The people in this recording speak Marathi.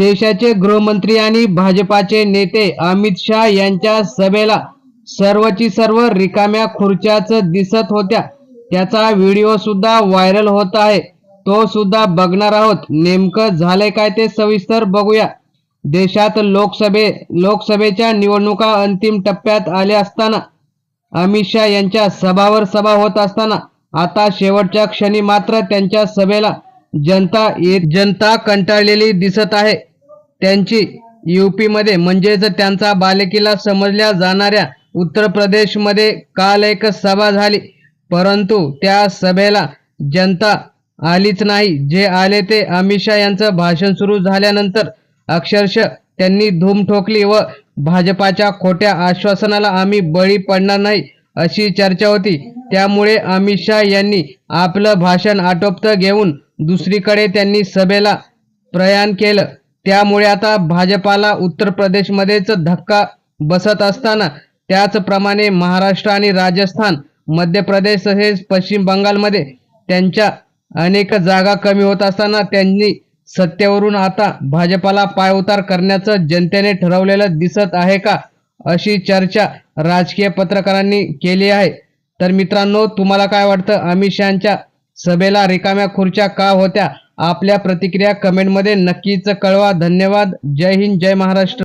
देशाचे गृहमंत्री आणि भाजपाचे नेते अमित शहा यांच्या सभेला सर्वची सर्व रिकाम्या खुर्च्याच दिसत होत्या. त्याचा व्हिडिओ सुद्धा व्हायरल होत आहे. तो सुद्धा बघणार आहोत. नेमकं झालंय काय ते सविस्तर बघूया. देशात लोकसभे लोकसभेच्या निवडणुका अंतिम टप्प्यात आल्या असताना अमित शहा यांच्या सभावर सभा होत असताना आता शेवटच्या क्षणी मात्र त्यांच्या सभेला जनता जनता कंटाळलेली दिसत आहे. त्यांची युपीमध्ये म्हणजेच त्यांचा बालकीला समजल्या जाणाऱ्या उत्तर प्रदेशमध्ये काल एक सभा झाली. परंतु त्या सभेला जनता आलीच नाही. जे आले ते अमित शहा यांचं भाषण सुरू झाल्यानंतर अक्षरशः त्यांनी धूम ठोकली व भाजपाच्या खोट्या आश्वासनाला आम्ही बळी पडणार नाही अशी चर्चा होती. त्यामुळे अमित शहा यांनी आपलं भाषण आटोपतं घेऊन दुसरीकडे त्यांनी सभेला प्रयाण केलं. त्यामुळे आता भाजपाला उत्तर प्रदेशमध्येच धक्का बसत असताना त्याचप्रमाणे महाराष्ट्र आणि राजस्थान मध्य प्रदेश तसेच पश्चिम बंगालमध्ये त्यांच्या अनेक जागा कमी होत असताना त्यांनी सत्तेवरून आता भाजपाला पायउतार करण्याचं जनतेने ठरवलेलं दिसत आहे का अशी चर्चा राजकीय पत्रकारांनी केली आहे. तर मित्रांनो तुम्हाला काय वाटतं? अमित शहाच्या सभेला रिकाम्या खुर्च्या का होत्या? आपल्या प्रतिक्रिया कमेंटमध्ये नक्कीच कळवा. धन्यवाद. जय हिंद जय महाराष्ट्र.